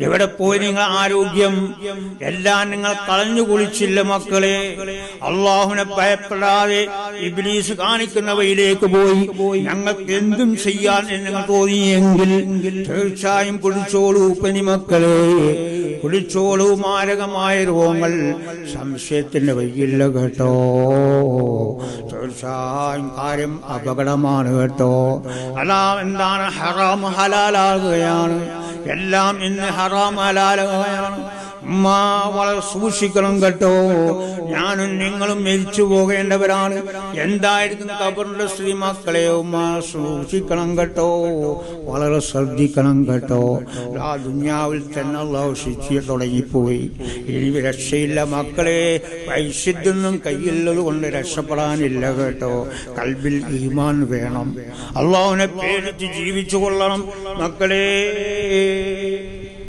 എവിടെ പോയി? നിങ്ങൾ ആരോഗ്യം? എല്ലാം നിങ്ങൾ കളഞ്ഞു കുളിച്ചില്ല മക്കളെ? അള്ളാഹുനെ ഭയപ്പെടാതെ ഇബിലീസ് കാണിക്കുന്നവയിലേക്ക് പോയി. ഞങ്ങൾക്ക് എന്തും ചെയ്യാൻ നിങ്ങൾ തോന്നിയെങ്കിൽ തീർച്ചയായും കുളിച്ചോളൂ പനി മക്കളെ. കുളിച്ചോളൂ മാരകമായ രോഗങ്ങൾ. സംശയത്തിന്റെ വയ്യില്ല കേട്ടോ. തീർച്ചയായും കാര്യം അപകടമാണ് കേട്ടോ. അല്ല എന്താണ്? ഹറാം ഹലാലാകുകയാണ്. എല്ലാം ഇന്ന് ഹറാം ഹലാലാകുകയാണ് ഉമ്മ വളരെ സൂക്ഷിക്കണം കേട്ടോ. ഞാനും നിങ്ങളും മരിച്ചു പോകേണ്ടവരാണ്. എന്തായിരിക്കും കബറിന്റെ സ്ത്രീ മക്കളെ ഉമ്മ സൂക്ഷിക്കണം കേട്ടോ. വളരെ ശ്രദ്ധിക്കണം കേട്ടോ. ആ ദുഞ്ഞാവിൽ തന്നെ അള്ളാഹു ശിക്ഷിയ തുടങ്ങിപ്പോയി. ഇനി രക്ഷയില്ല മക്കളെ. വൈശുദ്ധ്യൊന്നും കയ്യിലുള്ളത് കൊണ്ട് രക്ഷപ്പെടാനില്ല കേട്ടോ. കൽബിൽ ഈമാൻ വേണം. അള്ളാഹുവിനെ പേടിച്ച് ജീവിച്ചു കൊള്ളണം മക്കളെ.